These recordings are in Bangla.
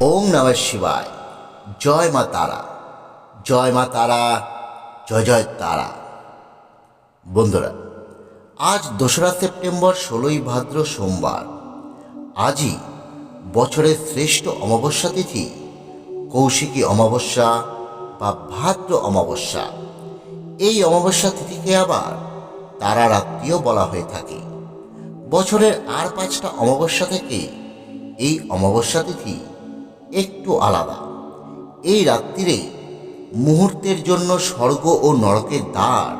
ওং নম শিবায়। জয় মা তারা। জয় মা তারা, জয় জয় তারা। বন্ধুরা, আজ দোসরা সেপ্টেম্বর ষোলোই ভাদ্র সোমবার। আজই বছরের শ্রেষ্ঠ অমাবস্যা তিথি, কৌশিকী অমাবস্যা বা ভাদ্র অমাবস্যা। এই অমাবস্যা তিথিকে আবার তারা রাত্রিও বলা হয়ে থাকে। বছরের আর পাঁচটা অমাবস্যা থেকে এই অমাবস্যা তিথি একটু আলাদা। এই রাত্রিরে মুহূর্তের জন্য স্বর্গ ও নরকের দ্বার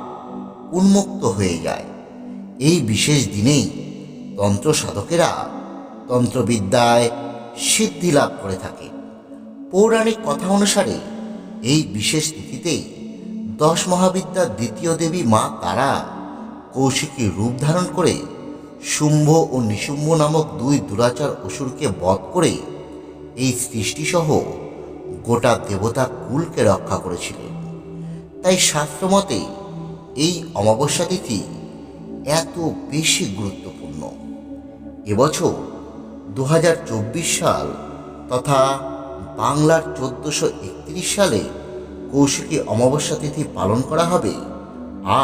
উন্মুক্ত হয়ে যায়। এই বিশেষ দিনেই তন্ত্র সাধকেরা তন্ত্রবিদ্যায় সিদ্ধি লাভ করে থাকে। পৌরাণিক কথা অনুসারে এই বিশেষ তিথিতেই দশ মহাবিদ্যার দ্বিতীয় দেবী মা তারা কৌশিকী রূপ ধারণ করে শুম্ভ ও নিশুম্ভ নামক দুই দুরাচার অসুরকে বধ করে এই সৃষ্টিসহ গোটা দেবতা কুলকে রক্ষা করেছিলেন তাই শাস্ত্রমতে এই অমাবস্যা তিথি এত বেশি গুরুত্বপূর্ণ। এবছর দু হাজার চব্বিশ সাল তথা বাংলার চোদ্দোশো একত্রিশ সালে কৌশিকী অমাবস্যা তিথি পালন করা হবে,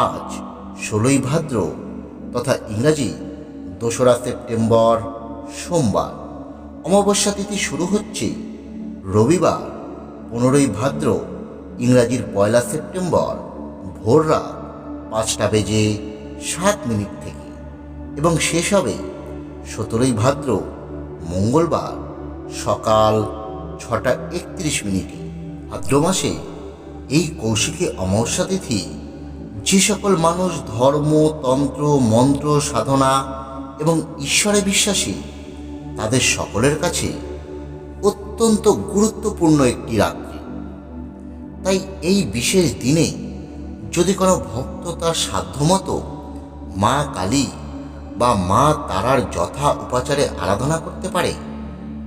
আজ ষোলোই ভাদ্র তথা ইংরাজি দোসরা সেপ্টেম্বর সোমবার। অমাবস্যা তিথি শুরু হচ্ছে। রবিবার, পনেরোই ভাদ্র, ইংরাজির পয়লা সেপ্টেম্বর, ভোর রাত পাঁচটা বেজে সাত মিনিট থেকে। এবং শেষ হবে সতেরোই ভাদ্র, মঙ্গলবার সকাল ছটা একত্রিশ মিনিটে। ভাদ্র মাসে এই কৌশিকী অমাবস্যা তিথি যে সকল মানুষ ধর্ম, তন্ত্র, মন্ত্র, সাধনা এবং ঈশ্বরে বিশ্বাসী তাদের সকলের কাছে অত্যন্ত গুরুত্বপূর্ণ একটি রাত্রি। তাই এই বিশেষ দিনে যদি কোনো ভক্ত তার সাধ্যমতো মা কালী বা মা তারার যথা উপাচারে আরাধনা করতে পারে,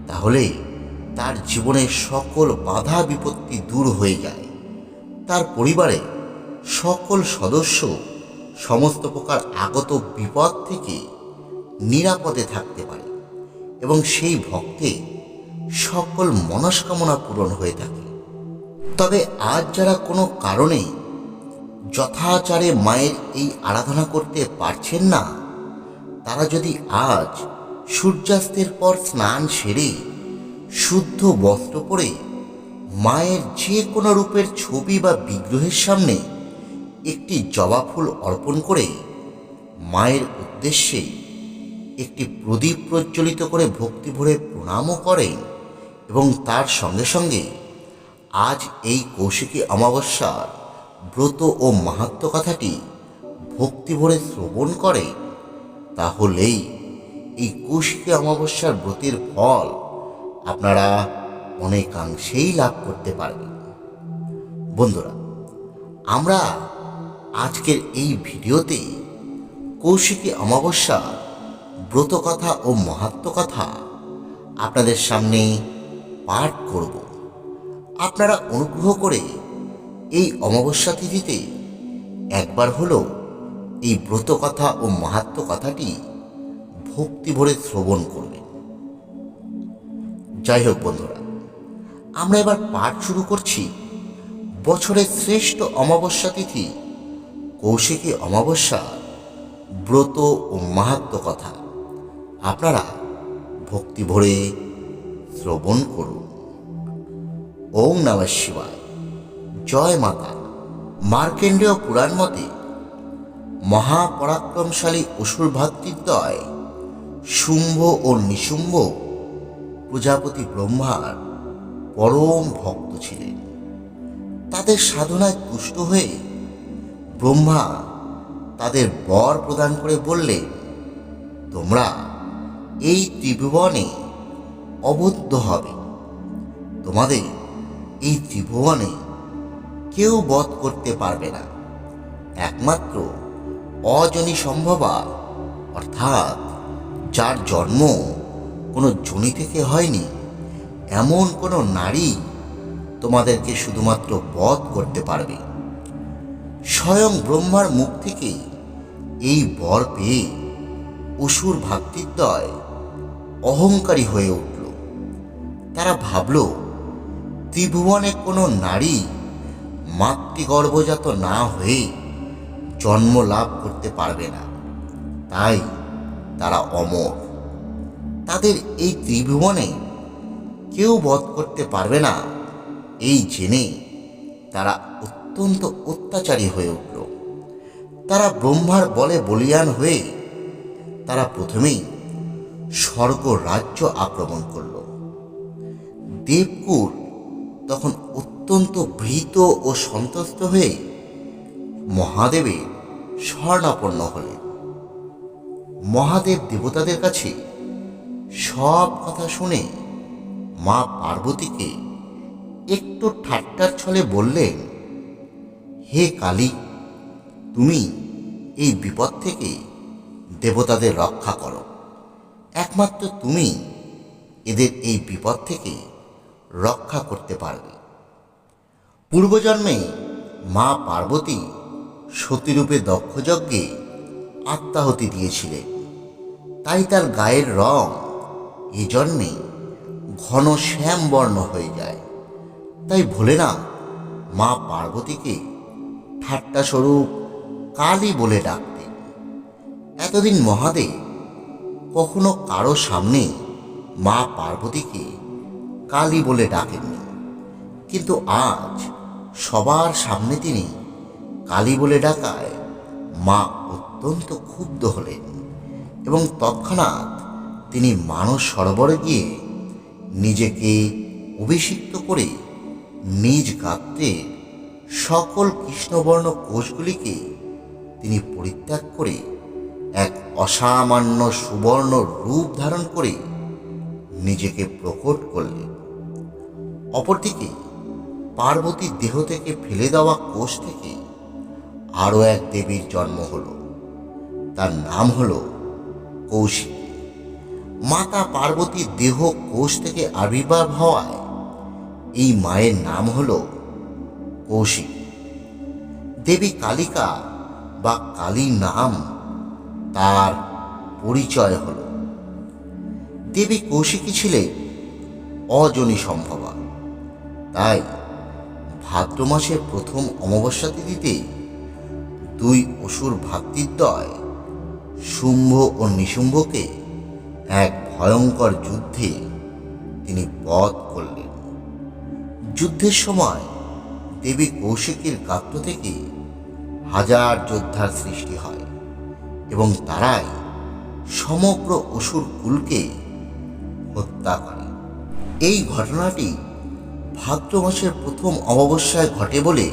তাহলে তার জীবনের সকল বাধা বিপত্তি দূর হয়ে যায়। তার পরিবারে সকল সদস্য সমস্ত প্রকার আগত বিপদ থেকে নিরাপদে থাকতে পারে। এবং সেই ভক্তে সকল মনস্কামনা পূরণ হয়ে থাকে। তবে আজ যারা কোনো কারণে যথাচারে মায়ের এই আরাধনা করতে পারছেন না, তারা যদি আজ সূর্যাস্তের পর স্নান সেরে শুদ্ধ বস্ত্র পরে মায়ের যে কোনো রূপের ছবি বা বিগ্রহের সামনে একটি জবা ফুল অর্পণ করে মায়ের উদ্দেশ্যে একটি প্রদীপ প্রজ্বলিত করে ভক্তি ভরে প্রণামও করেন এবং তার সঙ্গে সঙ্গে আজ এই কৌশিকী অমাবস্যার ব্রত ও মাহাত্ম কথাটি ভক্তি ভরে শ্রবণ করে, তাহলেই এই কৌশিকী অমাবস্যার ব্রতের ফল আপনারা অনেকাংশেই লাভ করতে পারবেন। বন্ধুরা, আমরা আজকের এই ভিডিওতে কৌশিকী অমাবস্যা ব্রত কথা ও মহাত্ম কথা আপনাদের সামনে পাঠ করব। আপনারা অনুগ্রহ করে এই অমাবস্যা তিথিতে একবার হলো এই ব্রত কথা ও মাহাত্ম কথাটি ভক্তি ভরে শ্রবণ করবেন। যাই হোক বন্ধুরা, আমরা এবার পাঠ শুরু করছি বছরের শ্রেষ্ঠ অমাবস্যা তিথি কৌশিকী অমাবস্যা ব্রত ও মাহাত্ম কথা আপনারা ভক্তি ভরে শ্রবণ করুন। ওম নম শিবায়। জয় মাতা মার্কেন্ডীয় পুরাণ মতে মহাপরাক্রমশালী অসুর ভাতৃদ্বয় শুম্ভ ও নিশুম্ভ প্রজাপতি ব্রহ্মার পরম ভক্ত ছিলেন। তাদের সাধনায় তুষ্ট হয়ে ব্রহ্মা তাদের বর প্রদান করে বললেন, তোমরা এই ত্রিভুবনে অবদ্ধ হবে। তোমাদের এই ত্রিভুবনে কেউ বধ করতে পারবে না। একমাত্র অজনী সম্ভবা, অর্থাৎ যার জন্ম কোনো জনি থেকে হয়নি, এমন কোনো নারী তোমাদেরকে শুধুমাত্র বধ করতে পারবে। স্বয়ং ব্রহ্মার মুখ থেকে এই বর পেয়ে অসুর ভাতৃদ্বয় অহংকারী হয়ে উঠল। তারা ভাবল, ত্রিভুবনে কোনো নারী মাতৃগর্ভজাত না হয়ে জন্ম লাভ করতে পারবে না। তাই তারা অমর। তাদের এই ত্রিভুবনে কেউ বধ করতে পারবে না। এই জেনে তারা অত্যন্ত অত্যাচারী হয়ে উঠল। তারা ব্রহ্মার বলে বলিয়ান হয়ে তারা প্রথমেই স্বর্গ রাজ্য আক্রমণ করল। দেবকুর তখন অত্যন্ত ভীত ও সন্তুষ্ট হয়ে মহাদেবের স্বর্ণাপন্ন হলেন। মহাদেব দেবতাদের কাছে সব কথা শুনে মা পার্বতীকে একটু ঠাট্টার ছলে বললেন, হে কালী, তুমি এই বিপদ থেকে দেবতাদের রক্ষা করো। একমাত্র তুমি এদের এই বিপদ থেকে রক্ষা করতে পারবে। পূর্বজন্মে মা পার্বতী সতীরূপে দক্ষযজ্ঞে আত্মাহতি দিয়েছিলেন। তাই তার গায়ের রং এ জন্মে ঘন শ্যাম বর্ণ হয়ে যায়। তাই ভোলেনা মা পার্বতীকে ঠাট্টা স্বরূপ কালী বলে ডাকতেন। এতদিন মহাদেব কখনো কারও সামনে মা পার্বতীকে কালী বলে ডাকেননি। কিন্তু আজ সবার সামনে তিনি কালী বলে ডাকায় মা অত্যন্ত ক্ষুব্ধ হলেন এবং তৎক্ষণাৎ তিনি মানস সরোবরে গিয়ে নিজেকে অভিষিক্ত করে নিজ গাত্রে সকল কৃষ্ণবর্ণ কোষগুলিকে তিনি পরিত্যাগ করে এক অসামান্য সুবর্ণ রূপ ধারণ করে নিজেকে প্রকট করলেন অপরদিকে পার্বতীর দেহ থেকে ফেলে দেওয়া কোষ থেকে আরও এক দেবীর জন্ম হল। তার নাম হলো কৌশিকী। মাতা পার্বতীর দেহ কোষ থেকে আবির্ভাব হওয়ায় এই মায়ের নাম হল কৌশিকী। দেবী কালিকা বা কালী নাম তার পরিচয় হল। দেবী কৌশিকী ছিলেন অজনী সম্ভবা। তাই ভাদ্র মাসের প্রথম অমাবস্যা তিথিতে দুই অসুর ভাতৃদ্বয়, শুম্ভ ও নিশুম্ভকে এক ভয়ঙ্কর যুদ্ধে তিনি বধ করলেন। যুদ্ধের সময় দেবী কৌশিকীর গাত্র থেকে হাজার যোদ্ধার সৃষ্টি হয়। এবং তারাই সমগ্র অসুর কুলকে হত্যা করে। এই ঘটনাটি ভাদ্র মাসের প্রথম অমাবস্যায় ঘটে বলে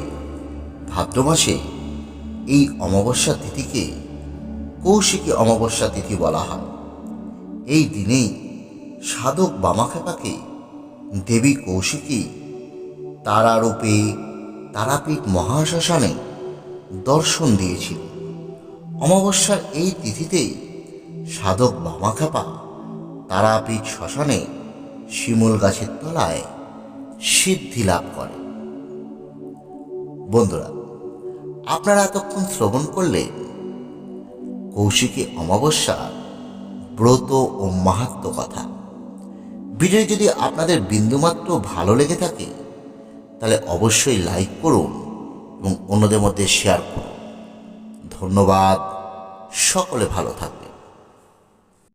ভাদ্র মাসে এই অমাবস্যা তিথিকে কৌশিকী অমাবস্যা তিথি বলা হয়। এই দিনেই সাধক বামাখ্যাপাকে দেবী কৌশিকী তারারূপে তারাপীঠ মহাশ্মশানে দর্শন দিয়েছিল। অমাবস্যার এই তিথিতেই সাধক বামাখ্যাপা তারাপীঠ শ্মশানে শিমুল গাছের তলায় সিদ্ধি লাভ করে বন্ধুরা, আপনারা এতক্ষণ শ্রবণ করলে কৌশিকী অমাবস্যা ব্রত ও মাহাত্ম কথা। ভিডিও যদি আপনাদের বিন্দুমাত্র ভালো লেগে থাকে, তাহলে অবশ্যই লাইক করুন এবং অন্যদের মধ্যে শেয়ার করুন। ধন্যবাদ। সকলে ভালো থাকুন